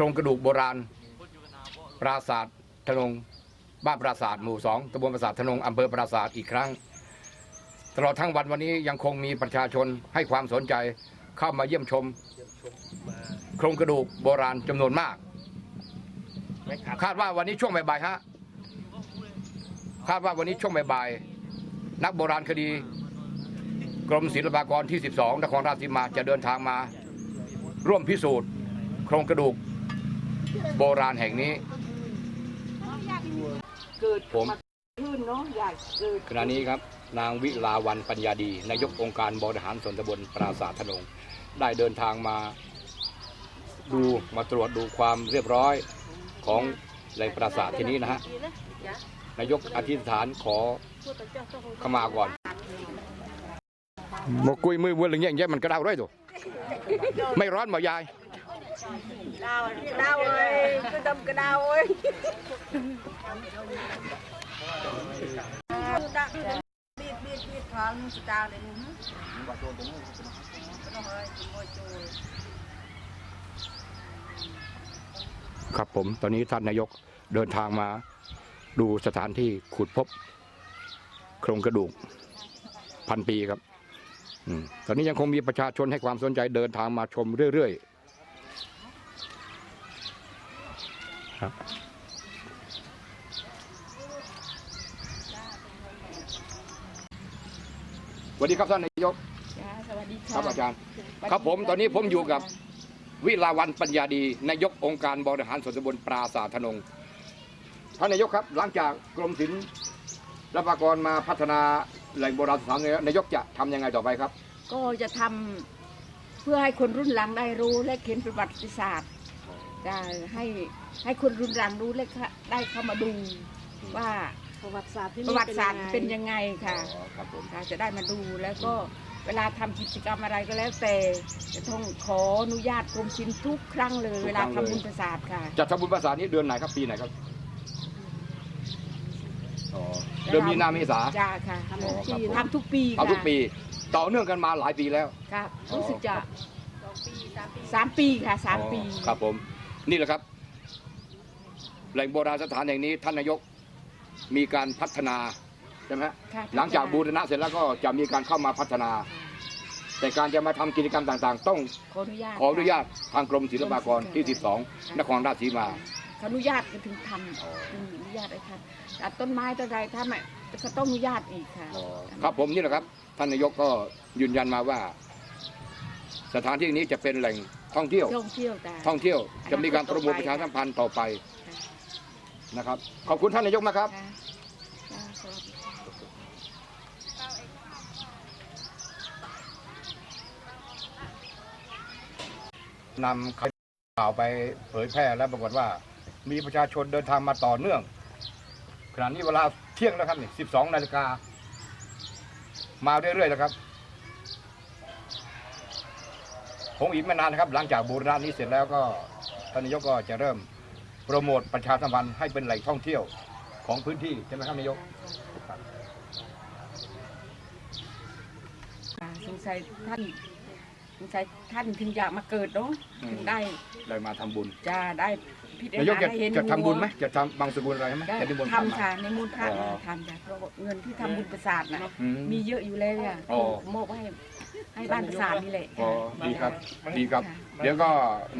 โครงกระดูกโบราณ ปราสาทธนงบ้านปราสาทหมู่สองตำบลปราสาทธนงอำเภอปราสาทอีกครั้ง ตลอดทั้งวันวันนี้ยังคงมีประชาชนให้ความสนใจเข้ามาเยี่ยมชม โครงกระดูกโบราณจำนวนมาก คาดว่าวันนี้ช่วงบ่ายๆฮะคาดว่าวันนี้ช่วงบ่ายๆนักโบราณคดี กรมศิลปากรที่ 12 นครราชสีมาจะเดินทางมา ร่วมพิสูจน์ โครงกระดูก โบราณแห่งนี้เกิดผมขึ้นเนาะอยากเกิดขณะนี้ครับ นางวิลาวันปัญญาดีนายกองค์การบริหารส่วนตำบลปราสาทธนง ได้เดินทางมาดูมาตรวจดูความเรียบร้อยของแหล่งปราสาทที่นี้นะฮะนายกอธิษฐานขอขมาก่อนมากุยมือเวลอย่างเงี้ยอย่างเงี้ยมันกระด้าวด้วยตัวไม่ร้อนหมายาย ดาวดาวเอ้ยคือดำกระดาวเอ้ยดักบีดบีดบีดของสตาร์เลยนะครับผมตอนนี้ท่านนายกเดินทางมาดูสถานที่ขุดพบ โครงกระดูกพันปีครับอตอนนี้ยังคงมีประชาชนให้ความสนใจเดินทางมาชมเรื่อยๆ ครับ สวัสดีครับท่านนายก จ้าสวัสดีคค่ะรับอาจารย์ ครับผมตอนนี้ผมอยู่กับ วิลาวันปัญญาดีนายกองค์การบริหารส่วนตำบลปราสาทธนงท่านนายกครับ หลังจากกรมศิลปากรมาพัฒนาแหล่งโบราณสถานเนี่ยนายกจะทำยังไงต่อไปครับ ก็จะทำเพื่อให้คนรุ่นหลังได้รู้และเขียนประวัติศาสตร์ จะให้ให้คนรุ่นหลังรู้และได้เข้ามาดูว่าประวัติศาสตร์ที่ประวัติศาสตร์เป็นยังไงค่ะอ๋อครับผมค่ะจะได้มาดูแล้วก็เวลาทำกิจกรรมอะไรก็แล้วแต่จะต้องขออนุญาตกรมศิลป์ทุกครั้งเลย เวลาทำบุญประสาทค่ะ จะทำบุญภาษาทนี้เดือนไหนครับปีไหนครับอ๋อเดือนมีนาเมษา จ้าค่ะอ๋อครับผมทำทุกปีเอาทุกค่ะปี ต่อเนื่องกันมาหลายปีแล้ว ครับรู้สึกจะสามปีค่ะสามปี อ๋อครับผม นี่แหละครับ แหล่งโบราณสถานแห่งนี้ท่านนายกมีการพัฒนาใช่ไหมฮะค่ะหลังจากบูรณะเสร็จแล้วก็จะมีการเข้ามาพัฒนา แต่การจะมาทำกิจกรรมต่างๆ ต้องขออนุญาตขออนุญาตทางกรมศิลปากรที่ 12 นครราชสีมา ขออนุญาตก็ถึงทำถึงอนุญาตให้ทำแต่ต้นไม้ต้นใดถ้าไม่ก็ต้องอนุญาตอีกค่ะครับผมนี่แหละครับ ท่านนายกก็ยืนยันมาว่า สถานที่นี้จะเป็นแหล่ง ท่องเที่ยว ท่องเที่ยวแต่ท่องเที่ยวจะมีการโปรโมทประชาสัมพันธ์ต่อไปนะครับ ขอบคุณท่านนายกมากครับค่ะค่ะสวัสดีค่ะ นำข่าวไปเผยแพร่แล้วปรากฏว่า มีประชาชนเดินทางมาต่อเนื่อง ขณะนี้เวลาเที่ยงแล้วครับนี่12 นาฬิกา มาเรื่อยๆแล้วครับ คงอีกไม่นานนะครับหลังจากบูรณะนี้เสร็จแล้วก็ท่านนายกก็จะเริ่มโปรโมทประชาสัมพันธ์ให้เป็นแหล่งท่องเที่ยวของพื้นที่ใช่ไหมครับนายกค่ะสงสัยท่านสงสัยท่านถึงอยากมาเกิดเนาะอืมถึงได้เลยมาทำบุญจะได้พิจารนายกณาจะให้เห็นจะทำบุญไหมหัวจะทำบางสกุลอะไรไหมได้จะนิมนต์พระมา ทำค่ะในมูลพระอ๋อ ทำจ้ะเพราะว่าเงินที่ทำบุญประสาทนะอืมมีเยอะอยู่แล้วอะอ๋อ มอบให้ ให้บ้านประสาทนี่แหละอ๋อดีครับดีครับค่ะเดี๋ยวก็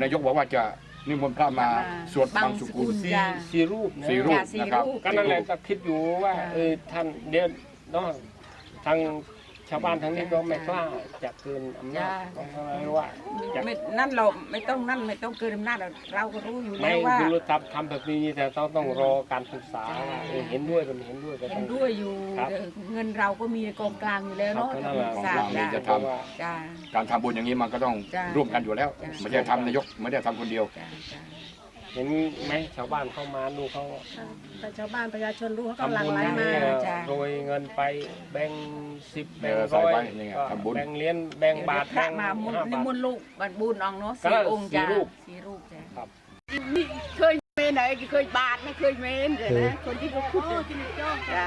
นายกบอกว่าจะนิมนต์พระมามาสวดบางบางสกุลสกุลสี่จ้ะ สี่รูปนะสี่รูปจ้ะสี่นะครับรูปก็นั่นแหละก็คิดอยู่ว่าค่ะเออท่านเดี๋ยวเนาะทาง ชาวบ้านทางนี้ก็ไม่กล้าจะเกินอำนาจจ้ะของเราว่าจะไม่นั่นเราไม่ต้องนั่นไม่ต้องเกินอำนาจเราเราก็รู้อยู่ไม่แล้วว่าดูทำทำแบบนี้แต่ต้องต้องรอการศึกษาว่าเออเห็นด้วยหรือไม่เห็นด้วยก็เห็ต้อนง ด้วยอยู่ครับเออเงินเราก็มีในกองกลางอยู่แล้วเนาะครับนั่นแหละทราบกองกลางนี่จ้ะจะทำว่าจ้า การทำบุญอย่างนี้มันก็ต้องจ้ะร่วมกันอยู่แล้ว จ้ะ ไม่ใช่ทำนายกไม่ได้ทำคนเดียว จ้าจ้า เห็นไหมชาวบ้านเข้ามาดูเขาแต่ชาวบ้านประชาชนรู้เขาก็ทำหลั่งบุญไหลมาเนี่ยจ้ะโดยเงินไปแบ่งสิบแบ่งเออใส่ร้อยไปนี่ไงก็ทำบุญแบ่งเหรียญแบ่งบาทพระแบ่งมามุนห้านิบาทมนต์ลูกบัดบุญองค์เนาะก็สี่องค์จ้าสี่รูปสี่รูปจ้าครับเคยเมนไหนเคยบาทไม่เคยเมนเลยนะคนที่เขาขุดเนี่ยจ้า